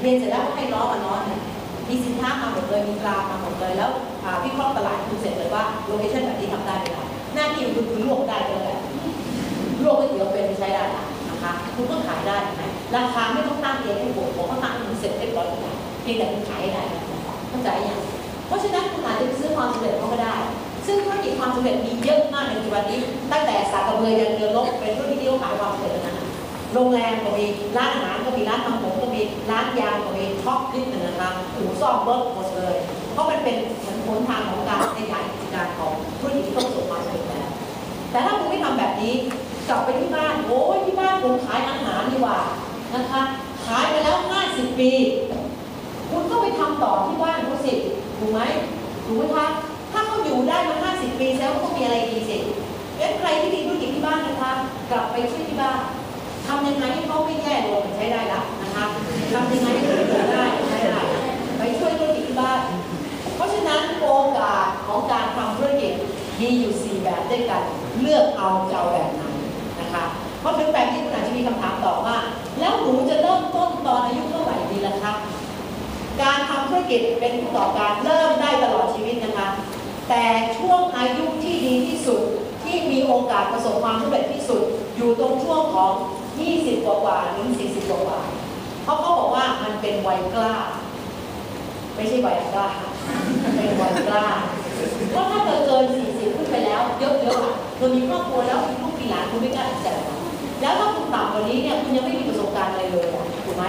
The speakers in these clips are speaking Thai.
เรียนเสร็จแล้วให้ล้อมาล้อเนี่ยมีสินค้ามาหมดเลยมีตรามาหมดเลยแล้วอ่าวิเคราะห์ตลาดคุณเสร็จเลยว่าโลเคชั่นแบบนี้ทำได้ไหมล่ะหน้าที่คุณคือลวกได้เลยแหละลวกก๋วยเตี๋ยวเป็นใช้ได้ละนะคะคุณก็ขายได้นไหมราคาไม่ต้องตั้งเองให้ผมผมก็ตั้งห้คุณเสร็จเรียบร้อยทุกอย่างเพียงแต่คุณขายได้เข้าใจยังเพราะฉะนั้นคุณอาจจะซื้อความสำเร็จเขาก็ได้ ซึ่งธุรกิจความสำเร็จมีเยอะมากในปัจจุบันนี้ ตั้งแต่สากกระเบือยันเรือรบเป็นธุรกิจที่เขาขายความสำเร็จนะโรงแรมก็มีร้านอาหารก็มีร้านทำผม ก็มีร้านยางก็มีช็อปนิดหนึ่งนะคะอู่ซ่อมรถหมดเลย เพราะมันเป็นเหมือนหนทางของการขยายกิจการของธุรกิจที่ประสบความสำเร็จแล้ว แต่ถ้าคุณไม่ทำแบบนี้กลับไปที่บ้านโอ้ยที่บ้านผมขายอาหารดีกว่านะคะขายไปแล้ว 50 ปี คุณก็ไปทำต่อที่บ้านเขาสิถูกไหมถูกไหมคะถ้าเขาอยู่ได้มา 50 ปีแล้วก็ต้องมีอะไรดีสิงั้นใครที่มีธุรกิจที่บ้านนะคะ กลับไปช่วยที่บ้านทำยังไงให้เขาไม่แย่ลงใช้ได้ละ นะคะทำยังไงให้เขาอยู่ได้ใช้ได้ไปช่วยธุรกิจที่บ้าน เพราะฉะนั้นโอกาสของการทำธุรกิจมีอยู่ 4 แบบด้วยกัน เลือกเอาจะเอาแบบไหนนะคะเพราะถึงแบบที่คุณอาจจะมีคำถามต่อว่า แล้วหนูจะเริ่มต้นตอนอายุเท่าไหร่ดีล่ะคะการทำธุรกิจเป็นผู้ประกอบการเริ่มได้ตลอดชีวิตนะคะ แต่ช่วงอายุที่ดีที่สุดที่มีโอกาสประสบความสำเร็จที่สุด อยู่ตรงช่วงของ 20 กว่ากว่าถึง 40 กว่ากว่า เพราะเขาบอกว่ามันเป็นวัยกล้า ไม่ใช่วัยกล้าเป็นวัยกล้าเพราะถ้าเกินเกิน 40 ขึ้นไปแล้วเยอะๆเรามีครอบครัวแล้วมีลูกมีหลานคุณไม่กล้าตัดสินใจหรอกแล้วถ้าคุณต่ำกว่านี้เนี่ยคุณยังไม่มีประสบการณ์อะไรเลยถูกไหม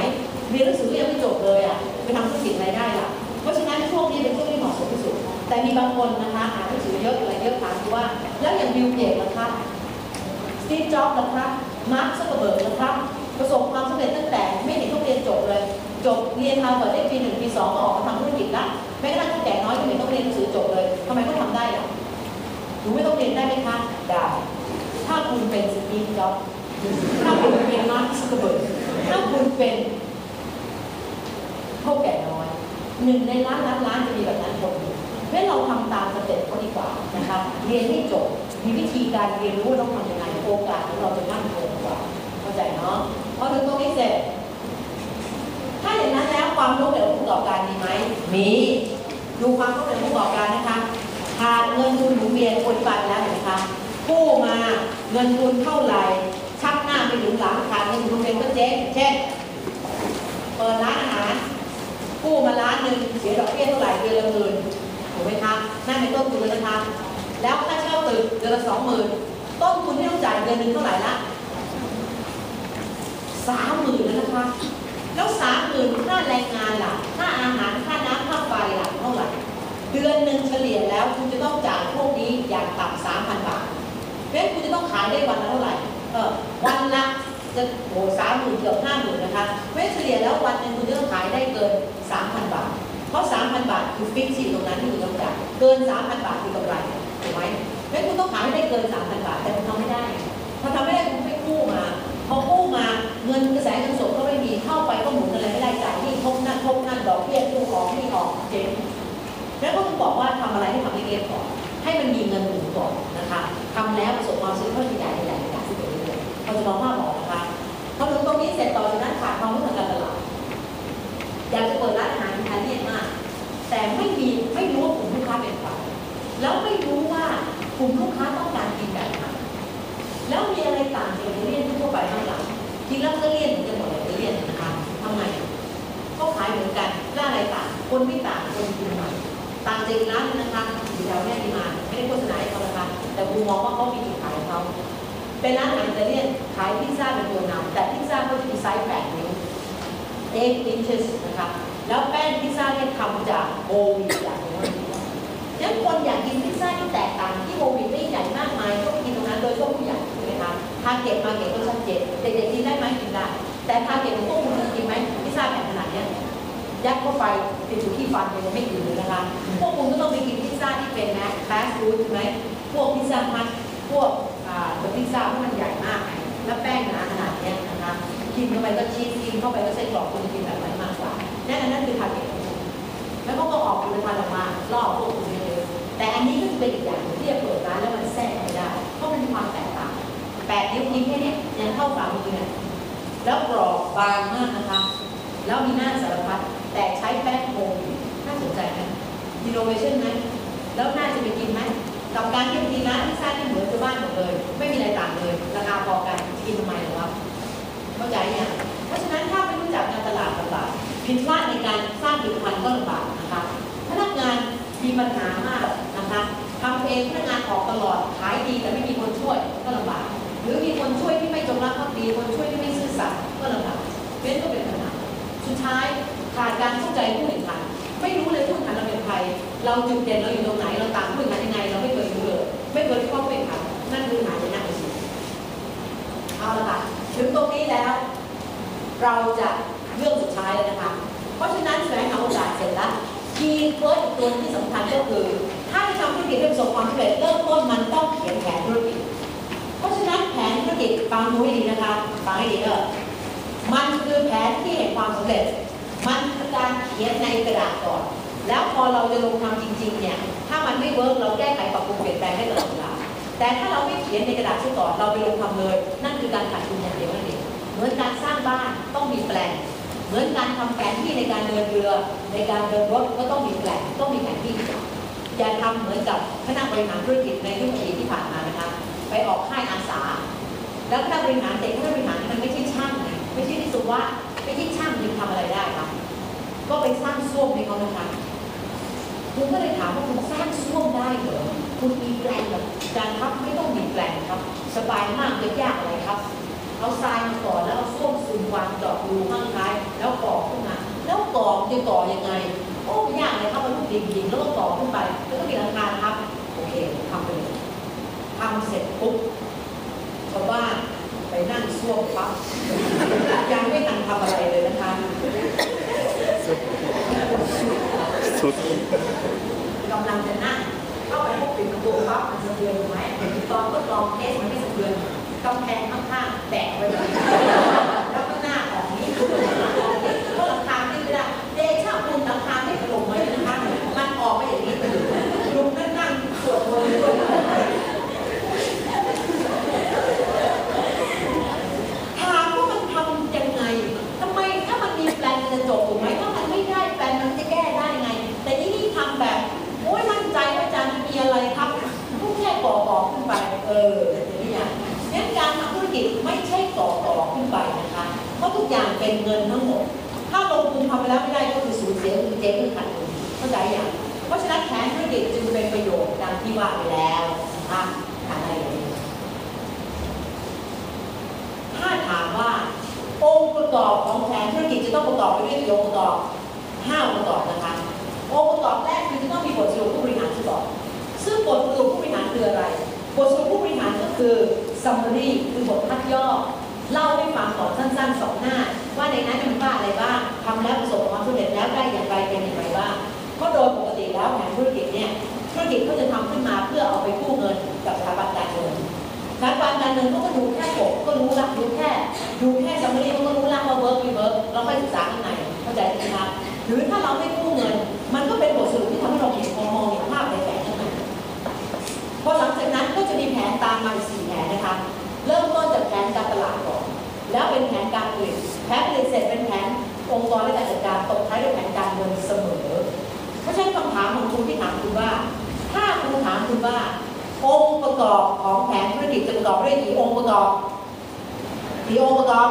เรียนหนังสือยังไม่จบเลยอะไปทำธุรกิจอะไรได้ล่ะเพราะฉะนั้นช่วงนี้เป็นช่วงที่เหมาะสมที่สุด แต่มีบางคนนะคะอ่านหนังสือเยอะอะไรเยอะถามว่า แล้วอย่างบิลเกตล่ะคะสตีฟจ็อบส์ล่ะคะมาร์คซักเกอร์เบิร์กล่ะคะ ประสบความสำเร็จตั้งแต่ไม่เห็นต้องเรียนจบเลย จบเรียนฮาร์วาร์ดได้ปีหนึ่งปีสองก็ออกมาทำธุรกิจละแม้กระทั่งตั้งแต่น้อยก็ไม่ต้องเรียนหนังสือจบเลยทำไมเขาทำได้ล่ะหนูไม่ต้องเรียนได้ไหมคะได้ถ้าคุณเป็นสตีฟจ็อบถ้าคุณเป็นมาร์คซักเกอร์เบิร์กถ้าคุณเป็นเท่าแก่น้อยหนึ่งในล้านล้านล้านจะมีแบบนั้นคนเดียวเพราะฉะนั้เราทำตามสเต็ปเขาดีกว่านะคะเรียนให้จบมีวิธีการเรียนรู้ว่าต้องทำยังไงโอกาสของเราจะมั่นคงกว่า เข้าใจเนาะ พอถึงตรงนี้เสร็จ ถ้าอย่างนั้นแล้วความรู้เกี่ยวกับผู้ประกอบการมีไหม มี ดูความรู้เกี่ยวกับผู้ประกอบการนะคะขาดเงินทุนหมุนเวียนคนปันแล้วเห็นไหมคะกู้มาเงินทุนเท่าไหร่ชักหน้าไปถึงหลังขาดเงินทุนหมุนเวียนก็เจ๊งเช่นเปิดร้านอาหารกู้มาล้านหนึ่งเสียดอกเบี้ยเท่าไหร่เดือนละหมื่นถูกไหมคะนั่นเป็นต้นทุนแล้วนะคะ แล้วค่าเช่าตึกเดือนละสองหมื่นต้นทุนที่ต้องจ่ายเดือนหนึ่งเท่าไหร่ละ สามหมื่นแล้วนะคะแล้วสามหมื่นค่าแรงงานล่ะค่าอาหารค่าน้ำค่าไฟล่ะเท่าไหร่เดือนหนึ่งเฉลี่ยแล้วคุณจะต้องจ่ายพวกนี้อย่างต่ำสามพันบาทเพราะฉะนั้นคุณจะต้องขายได้วันละเท่าไหร่เออวันละจะโอ้สามหมื่นเกือบห้าหมื่นนะคะเพราะฉะนั้นเฉลี่ยแล้ววันหนึ่งคุณจะต้องขายได้เกินสามพันบาท เพราะสามพันบาทคือฟิกซ์อยู่ตรงนั้นที่คุณต้องจ่ายเกินสามพันบาทคือกำไรถูกไหมเพราะฉะนั้นคุณต้องขายให้ได้เกินสามพันบาทแต่คุณทำไม่ได้พอทำไม่ได้คุณไปกู้มาพอกู้มา เงินกระแสเงินสดก็ไม่มีเข้าไปก็หมุนอะไรไม่ได้จ่ายนี่ทบนั่นทบนั่นดอกเบี้ยตู้ออกหนี่ออกเจ๊งแล้วก็ต้องบอกว่าทำอะไรให้ทำให้เรียบก่อนให้มันมีเงินหมุนก่อนนะคะทำแล้วประสบความสำเร็จก็ขยายขยายขยายขึ้นไปเดือยๆพอจะมองภาพบอกนะคะพอถึงตรงนี้เสร็จต่อจากนั้นขาดความรู้ทางการตลาด ล่ะกินแล้วก็เลี่ยนเหมือนกันหมดเลยอิตาเลียนนะคะทำไงก็ขายเหมือนกันล้วอะไรต่างคนไม่ต่างคนกินใหม่ต่างจร้านหนึงนะคะอยู่แถวแม่ดีมานไม่ได้โฆษณาให้เขานะคะแต่กูมองว่าเขามีจุดขายของเขาเป็นร้านอาหารอิตาเลียนขายพิซซ่าเป็นตัวนำแต่พิซซ่าเขาจะมีไซส์8นิ้ว8 inches นะคะแล้วแป้งพิซซ่าเนี่ยทำจากโฮลวีตอย่างนี้นั้นคนอยากกินพิซซ่าที่แตกต่างที่โฮลวีตไม่ใหญ่มากมายก็ไปกินตรงนั้นโดยเฉพาะผู้ใหญ่ถูกไหมคะทาเก็ตมาเก็ตก็ชัดเจ เด็กๆกินได้ไหมกินได้ แต่ทาเก็ตของพวกคุณกินไหมพิซซ่าแผ่นขนาดเนี้ยยัดเข้าไปติดอยู่ที่ฟันเลยยังไม่อื่นเลยนะคะพวกคุณก็ต้องไปกินพิซซ่าที่เป็นแมสฟาสต์ฟู้ดใช่ไหมพวกพิซซ่าฮัทพวกอ่าตัวพิซซ่าที่มันใหญ่มาก แล้วแป้งหนาขนาดเนี้ยนะคะกินเข้าไปก็ชีสกินเข้าไปก็ไส้กรอกคุณกินแบบไหนมากกว่านั่นอนนั้นคือทาร์เก็ตของคุณแล้วก็ออกผลิตภัณฑ์ออกมาล่อพวกคุณเยอะๆแต่อันนี้ก็จะเป็นอีกอย่างหนึ่งที่จะเปิดร้านแล้วมันแทรกไม่ได้เพราะมันมีความแตกต่างแปดนิ้วนิ้วแค่เนี้ย ท่าฝ่ามือเนี่ยแล้วกรอบบางมากนะคะ แล้วมีหน้าสารพัดแต่ใช้แป้งโฮมน่าสนใจไหมอินโนเวชันไหมแล้วน่าจะไปกินไหมกับการที่บางทีร้านพิซซ่าที่เหมือนชาวบ้านหมดเลย ไม่มีอะไรต่างเลยราคาพอกันกินทำไมหรอวะเข้าใจยังเพราะฉะนั้นถ้าไม่รู้จักการตลาดลำบากผิดพลาดในการสร้างผลิตภัณฑ์ก็ลำบากนะคะพนักงานมีปัญหามากนะคะทำเองพนักงานออกตลอดขายดีแต่ไม่มีคนช่วยก็ลำบาก รักภักดีคนช่วยที่ไม่ซื่อสัตย์ก็ลำบากเว้นก็เป็นปัญหาสุดท้ายขาดการเข้าใจผู้แข่งขันไม่รู้เลยผู้แข่งขันเราเป็นใคร เราจุดเด่นเราอยู่ตรงไหน เราต่างผู้แข่งขันยังไง เราไม่เคยรู้เลยไม่เคยที่เขาแข่งขันนั่นคือหาจะนั่งไปสิเอาละค่ะถึงตรงนี้แล้ว เราจะเรื่องสุดท้ายแล้วนะคะ เพราะฉะนั้นแสวงหาโอกาสเสร็จแล้วคีย์เวิร์ดอีกตัวที่สำคัญก็คือ ถ้าจะทำธุรกิจให้ประสบความสำเร็จเริ่มต้นมันต้องเขียน ดูให้ดีนะคะฟังให้ดีเด้อมันคือแผนที่เห็นความสำเร็จ มันคือการเขียนในกระดาษก่อน แล้วพอเราจะลงทำจริงๆเนี่ย ถ้ามันไม่เวิร์กเราแก้ไขปรับปรุงเปลี่ยนแปลงได้ตลอดเวลา แต่ถ้าเราไม่เขียนในกระดาษซะก่อนเราไปลงทำเลย นั่นคือการขาดทุนอย่างเดียวนั่นเองเหมือนการสร้างบ้านต้องมีแปลนเหมือนการทำแผนที่ในการเดินเรือ ในการเดินรถก็ต้องมีแปลนต้องมีแผนที่อย่าทำเหมือนกับคณะบริหารธุรกิจในยุคอดีตที่ผ่านมานะคะ ไปออกค่ายอาสา แล้วคณะบริหารเด็กคณะบริหารมันไม่ใช่ช่างไงไม่ใช่ที่สุว่าไม่ใช่ช่างมันทำอะไรได้คะก็ไปสร้างส้วมให้เขานะคะคุณก็เลยถามว่าคุณสร้างส้วมได้เหรอคุณมีแปลนเหรอการครับไม่ต้องมีแปลนครับ สบายมากจะยากอะไรครับ เอาทรายมาก่อนแล้วเอาส้วมซึมวางเจาะรูข้างท้าย แล้วก่อขึ้นมาแล้วก่อจะก่อยังไงโอ้ไม่ยากเลยครับมันลูกดินดินแล้วก็ก่อขึ้นไปแล้วก็มีหลังคาครับโอเคทำไปเลยทำเสร็จปุ๊บ ชาวบ้านไปนั่งซ่วมปั๊บยังไม่ทันทำอะไรเลยนะคะสุดกำลังจะนั่งเข้าไปพบปิดประตูปั๊บมันสะเทือนถูกไหมตอนทดลองเทสมันไม่สะเทือนกำแพงข้างๆแตกไปเลยแล้วก็หน้าออกนี้ก็หลังคาไม่ได้เดชะคุณหลังคาไม่ถล่มไว้เลยนะคะมันออกไปอย่างนี้ลุงนั่งนั่งสวดมนต์ด้วยถามว่ามันทำยังไงทำไมถ้ามันมีแปลนมันจะจบถูกไหมถ้ามันไม่ได้แปลนมันจะแก้ได้ไง แต่นี่นี่ทำแบบ โอ้ยมั่นใจว่าอาจารย์มีอะไรครับทุกแค่ก่อก่อขึ้นไป เอออย่างนี้อย่างงั้นการทำธุรกิจไม่ใช่ก่อก่อขึ้นไปนะคะ เพราะทุกอย่าง เป็นเงินทั้งหมด ถ้าลงทุนทำไปแล้วไม่ได้ก็คือสูญเสียคือเจ๊งคือขาดทุนเข้าใจอย่างเพราะฉะนั้นแผนธุรกิจจึงเป็นประโยชน์ดังที่ว่าไปแล้วนะคะอะไรอย่างนี้ถ้าถามว่าองค์ประกอบของแผนธุรกิจจะต้องประกอบไปด้วยองค์ประกอบห้าองค์ประกอบนะคะองค์ประกอบแรกคือจะต้องมีบทสรุปผู้บริหารที่บอกซึ่งบทสรุปผู้บริหารคืออะไร บทสรุปผู้บริหารก็คือ summary คือบทพัดย่อ เล่าให้ฟังก่อนสั้นๆสองหน้า ว่าในนั้นมันว่าอะไรบ้างทำแล้วประสบความสำเร็จแล้วได้อย่างไรเป็นอย่างไรบ้างเพราะโดยปกติแล้วแผนธุรกิจเนี่ยธุรกิจเขาจะทำขึ้นมาเพื่อเอาไปกู้เงินกับสถาบันการเงินสถาบันการเงินก็ดูแค่ปกก็รู้ละดูแค่ดูแค่ซัมมารีเขาก็รู้ละว่าเวิร์กไม่เวิร์กเราค่อยศึกษาข้างในเข้าใจไหมคะหรือถ้าเราไม่กู้เงิน มันก็เป็นบทสรุป กรและการจัดการตกท้ายด้วยแผนการเงินเสมอ เพราะฉะนั้นคำถามของคุณที่ถามคุณว่า ถ้าคุณถามคุณว่า องค์ประกอบของแผนธุรกิจจะประกอบด้วยกี่องค์ประกอบกี่องค์ประกอบ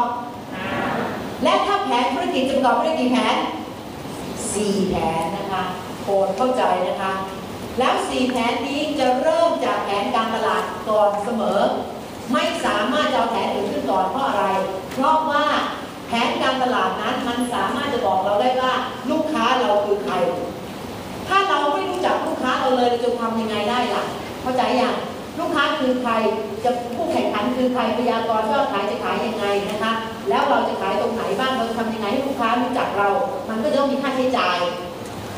และถ้าแผนธุรกิจจะประกอบด้วยกี่แผนสี่แผนนะคะโปรดเข้าใจนะคะ แล้วสี่แผนนี้จะเริ่มจากแผนการตลาดก่อนเสมอ ไม่สามารถจะเอาแผนอื่นขึ้นก่อนเพราะอะไร เพราะว่า แผนการตลาดนั้นมันสามารถจะบอกเราได้ว่าลูกค้าเราคือใคร ถ้าเราไม่รู้จักลูกค้าเราเลยเราจะทำยังไงได้ล่ะ เข้าใจยังลูกค้าคือใครจะผู้แข่งขันคือใครพยากรณ์ยอดขายจะขายยังไงนะคะ แล้วเราจะขายตรงไหนบ้างเราจะทำยังไงให้ลูกค้ารู้จักเรา มันก็จะต้องมีค่าใช้จ่าย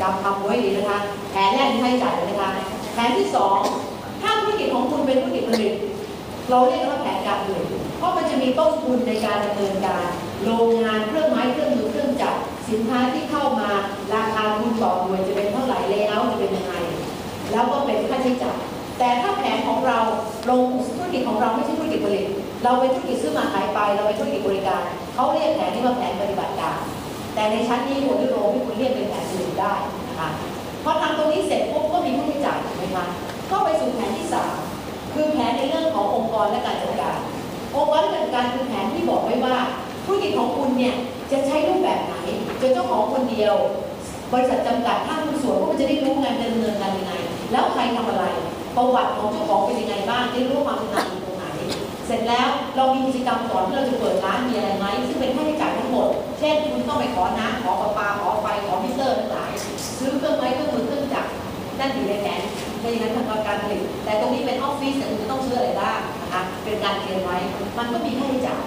จำคำไว้ดีนะคะแผนแรกมีค่าใช้จ่ายเลยนะคะแผนที่สองถ้าธุรกิจของคุณเป็นธุรกิจผลิตเราเรียกว่าแผนการผลิตเพราะมันจะมีต้นทุนในการดำเนินการ โรงงานเครื่องไม้เครื่องมือเครื่องจักรสินค้าที่เข้ามาราคาทุนต่อหน่วยจะเป็นเท่าไหร่เลเยอร์จะเป็นยังไงแล้วก็เป็นค่าใช้จ่ายแต่ถ้าแผนของเราลงธุรกิจของเราไม่ใช่ธุรกิจผลิต เราเป็นธุรกิจซื้อมาขายไป เราเป็นธุรกิจบริการเขาเรียกแผนนี้ว่าแผนปฏิบัติการ แต่ในชั้นนี้คนที่โรงที่คุณเรียกเป็นแผนอื่นได้นะคะพอทำตรงนี้เสร็จปุ๊บก็มีผู้ที่จ่ายถูกไหมคะก็ไปสู่แผนที่สามคือแผนในเรื่องขององค์กรและการจัดการ องค์กรและการจัดการคือแผนที่บอกไว้ว่า ธุรกิจของคุณเนี่ยจะใช้รูปแบบไหนจะเจ้าของคนเดียว บริษัทจำกัดห้างหุ้นส่วนพวกมันจะได้รู้งานดำเนินการยังไง แล้วใครทำอะไร ประวัติของเจ้าของเป็นยังไงบ้างได้รู้ว่าความถนัดอยู่ตรงไหน เสร็จแล้วเรามีกิจกรรมก่อนที่เราจะเปิดร้านมีอะไรไหมซึ่งเป็นค่าใช้จ่ายทั้งหมด เช่นคุณต้องไปขอน้ำขอประปาขอไฟขอมิเตอร์ทั้งหลาย ซื้อเครื่องไม้เครื่องมือเครื่องจักรนั่นอยู่ในแผนไม่อย่างนั้นทำการผลิตแต่ตรงนี้เป็นออฟฟิศแต่คุณจะต้องซื้ออะไรบ้างนะคะเป็นการเตรียมไว้ มันก็มีค่าใช้จ่าย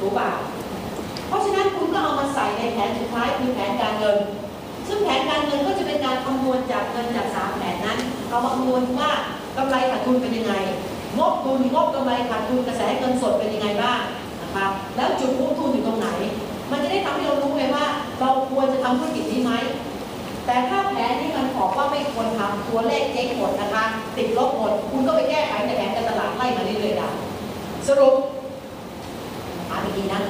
กไหมคะถูกป่ะเพราะฉะนั้นคุณก็เอามาใส่ในแผนสุดท้ายคือแผนการเงิน ซึ่งแผนการเงินก็จะเป็นการคำนวณจากเงินจากสามแผนนั้นเอามาคำนวณว่ากำไรขาดทุนเป็นยังไงงบทุนงบกำไรขาดทุนกระแสเงินสดเป็นยังไงบ้างนะคะแล้วจุดมุ่งทุนอยู่ตรงไหน มันจะได้ทำให้เรารู้ไงว่า เราควรจะทำธุรกิจนี้ไหมแต่ถ้าแผนนี้มันบอกว่าไม่ควรทำตัวเลขเจ๊งหมดนะคะ ติดลบหมดคุณก็ไปแก้ไขในแผนการตลาดไล่มาเรื่อยๆได้สรุป อ่านอีกทีนะ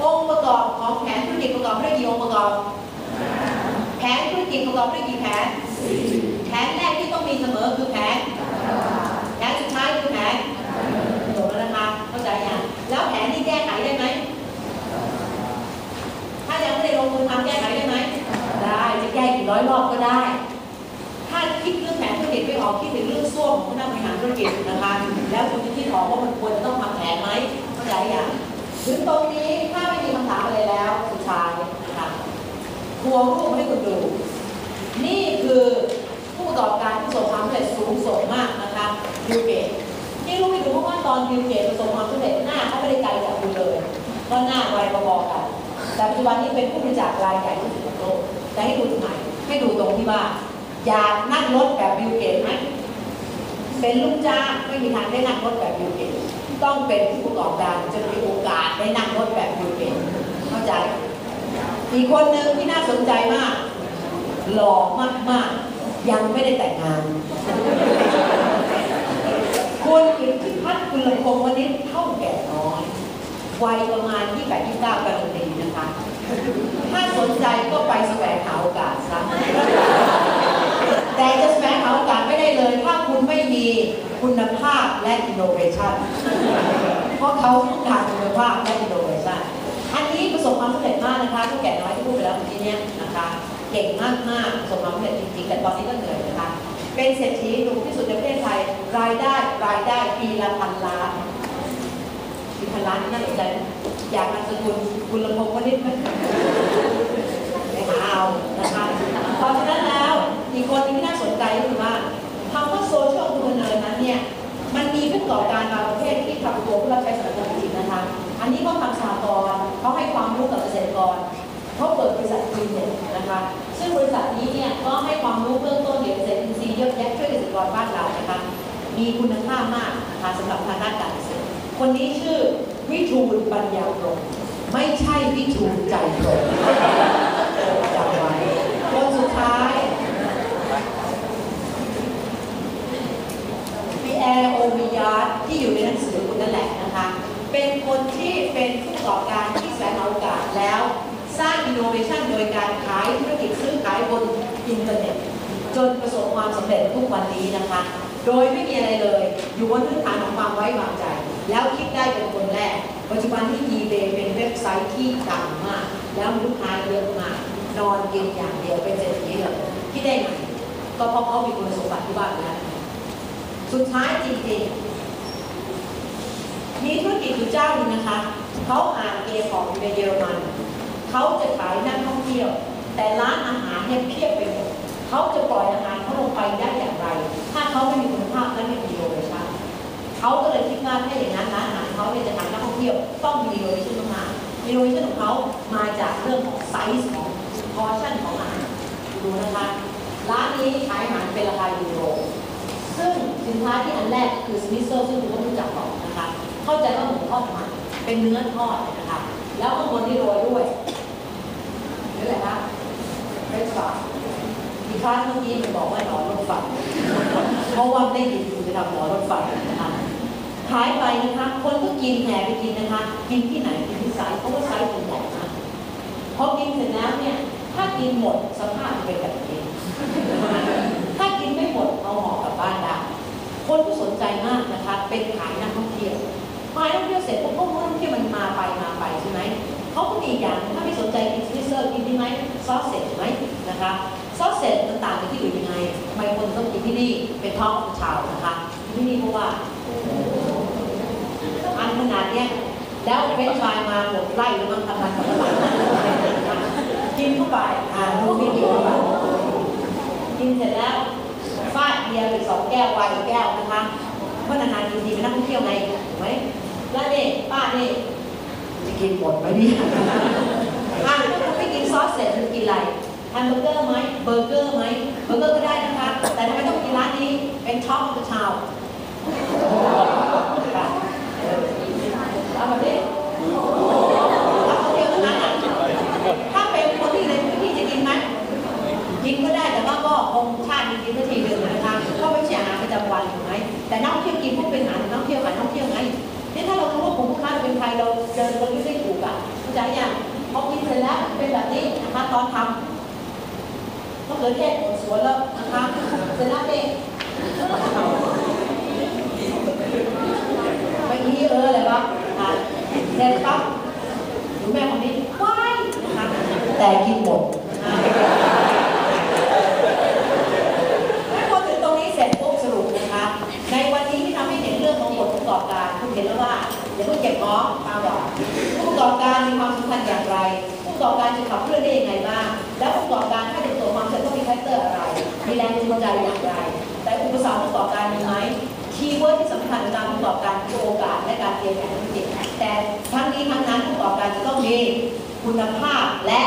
องค์ประกอบของแผนธุรกิจประกอบด้วยกี่องค์ประกอบ แผนธุรกิจประกอบด้วยกี่แผน แผนแรกที่ต้องมีเสมอคือแผน แผนสุดท้ายคือแผนจบแล้วนะคะเข้าใจยังแล้วแผนที่แก้ไขได้ไหม ถ้ายังไม่ได้ลงมือทำแก้ไขได้ไหม ได้จะแก้กี่ร้อยรอบก็ได้ ถ้าคิดเรื่องแผนธุรกิจไม่ออกคิดถึงเรื่องส้วมของผู้นำบริหารธุรกิจนะคะ แล้วคุณจะคิดออกว่ามันควรจะต้องทำแผนไหม ถึงตรงนี้ถ้าไม่มีคำถามอะไรแล้วสุดท้ายนะคะทวงรูปให้คุณดู นี่คือผู้ประกอบการที่ประสบความสำเร็จสูงส่งมากนะคะบิลเกตนี่รู้ไม่รู้เพราะว่าตอนบิลเกตประสบความสำเร็จหน้าเขาไม่ได้ไกลจากคุณเลยก็หน้าไวพอๆกันแต่ปัจจุบันนี้เป็นผู้บริจาครายใหญ่ที่สุดของโลกจะให้ดูตรงไหนให้ดูตรงที่ว่าอยากนั่งรถแบบบิลเกตไหมเป็นลูกจ้างไม่มีทางได้นั่งรถแบบบิลเกต ต้องเป็นผู้ประกอบการจะมีโอกาสได้นั่งรถแบบบิลเกตเข้าใจอีกคนหนึ่งที่น่าสนใจมาก หล่อมากๆ ยังไม่ได้แต่งงาน คุณอิทธิพัฒน์คุณลำพงศ์วันนี้เท่าแก่น้อย วัยประมาณ28 29กำลังดีนะคะ ถ้าสนใจก็ไปแสวงหาโอกาสซะ แต่จะแสวงหาโอกาสไม่ได้เลย ถ้าคุณไม่มีคุณภาพและอินโนเวชันเพราะเขาต้องการคุณภาพและอินโนเวชันอันนี้ประสบความสำเร็จมากนะคะผู้แก่น้อยที่พูดไปแล้วเมื่อกี้เนี้ยนะคะเก่งมากมากประสบความสำเร็จจริงๆแต่ตอนนี้ก็เหนื่อยนะคะ เป็นเศรษฐีหนุ่มที่สุดในประเทศไทยรายได้รายได้ปีละพันล้านปีพันล้านนี่น่าสนใจนะอยากนามสกุลคุณลำพงศ์วณิชไหมไปหาเอานะคะ อีกคนนึงที่น่าสนใจก็คือว่าคำว่าโซเชียลคูเนอร์นั้นเนี่ยมันมีผู้ประกอการบางประเภทที่ทำตัวผู้รับใช้สังคมจริงนะคะ อันนี้เขาทำสหกรเขาให้ความรู้กับเกษตรกรเขาเปิดบริษัทคลินิกนะคะ ซึ่งบริษัทนี้เนี่ยก็ให้ความรู้เบื้องต้นเกี่ยวกับเกษตรอินทรีย์เยอะแยะช่วยเกษตรกรบ้านเรานะคะ มีคุณภามากนะคะสำหรับทางด้านการเกษตรคนนี้ชื่อวิทูลปัญญาพรมไม่ใช่วิทูลใจพรมจำไว้คนสุดท้ายพี่แอ ร์โอมิยาร์ที่อยู่ในหนังสือคุณนั่นแหละนะคะ เป็นคนที่เป็นผู้ประกอบการที่แสวงหาโอกาสแล้ว สร้างอินโนเวชันโดยการขายธุรกิจซื้อขายบนอินเทอร์เน็ต จนประสบความสำเร็จทุกวันนี้นะคะ โดยไม่มีอะไรเลย อยู่บนพื้นฐานของความไว้วางใจ แล้วคิดได้เป็นคนแรก ปัจจุบันที่ eBay เป็นเว็บไซต์ที่ดังมาก แล้วลูกค้าเยอะมาก นอนกินอย่างเดียวเป็นเศรษฐีเลยคิดได้ไงก็เพราะเขามีคุณสมบัติที่ว่าไปแล้ว สุดท้ายจริงๆมีธุรกิจอยู่เจ้าหนึงนะคะ เขาอ่านเกของในเยอรมัน เขาจะขายนักท่องเที่ยว แต่ร้านอาหารเนี่ยเพียบไปหมดเขาจะปล่อยอาหารเขาลงไปได้อย่างไร ถ้าเขาไม่มีคุณภาพและไม่มีโลเคชั่นเขาก็เลยคิดว่าถ้าอย่างนั้นร้านอาหารเขาเนี่ยจะขายนักท่องเที่ยวต้องมีโลเคชั่นมากๆมีโลเคชั่นของเขามาจากเรื่องของไซส์ของพอร์ชั่นของอาหารดูนะคะร้านนี้ขายอาหารเป็นราคายูโร ซึ่งสินค้าที่อันแรกคือสมิโซซึ่งคุณต้องรู้จักก่อนนะคะเข้าใจว่าหมูทอดมันเป็นเนื้อทอดนะคะแล้วข้างบนที่โรยด้วยนี่แหละคะเรสฟาอีกครั้งเมื่อกี้มันบอกว่าหนอนรถไฟเพราะว่าได้ยินคุณจะทำหนอนรถไฟนะคะขายไปนะคะ คนก็กินแห่ไปกินนะคะ กินที่ไหนกินที่ไซส์เพราะว่าไซส์มันใหญ่มากพอกินเสร็จแล้วเนี่ย ถ้ากินหมดสภาพจะเป็นแบบนี้ ถ้ากินไม่หมดเอาห่อกลับบ้านได้ คนก็สนใจมากนะคะ เป็นขายนักท่องเที่ยวขายนักท่องเที่ยวเสร็จพวกพวกนักท่องเที่ยวมันมาไปมาไปใช่ไหมเขาก็มีอย่างถ้าไม่สนใจกินสวิเซอร์กินที่ไหมซอสเสร็จไหมนะคะซอสเสร็จมันต่างจากที่อื่นยังไงทำไมคนต้องกินที่นี่เป็นท้องของชาวนะคะที่นี่เพราะว่าอันขนาดเนี้ยแล้วเป็นชายมาหมดไล่แล้วมันทำมันกินเข้าไปอ่าลูกนี่กินเข้าไปกินเสร็จแล้ว ฟาดเบียร์ไปสองแก้วไวน์อีกแก้วนะคะเพราะนานๆทีๆเป็นนักท่องเที่ยวไงถูกไหมแล้วนี่ป้านี่จะกินหมดไหมเนี่ยอะถ้าคุณไม่กินซอสเสร็จคุณกินอะไรแฮมเบอร์เกอร์ไหมเบอร์เกอร์ไหมเบอร์เกอร์ก็ได้นะคะ แต่ทำไมต้องกินร้านนี้เป็นท็อปของชาวค่ะเออเอาแบบนี้ ใจยังพอกินเสร็จแล้วเป็นแบบนี้นะคะตอนทำก็เหลือแค่สวนแล้วนะคะเสร็จแล้วเองไปนี้เอออะไรวะเสร็จปั๊บหนูแม่คนนี้ว้ายนะคะแต่กินหมด กอบการจะขับเคลื่อนได้ยังไงบ้าง แล้วองค์ประกอบการถ้าเป็นตัวความเสี่ยต้องมีแฟกเตอร์อะไร มีแรงจูงใจอย่างไร แต่อุปสรรคประกอบการมีไหมคีย์เวิร์ดที่สำคัญการประกอบการคือโอกาสและการเตรียมแผนธุรกิจแต่ทั้งนี้ทั้งนั้นประกอบการจะต้องมีคุณภาพและ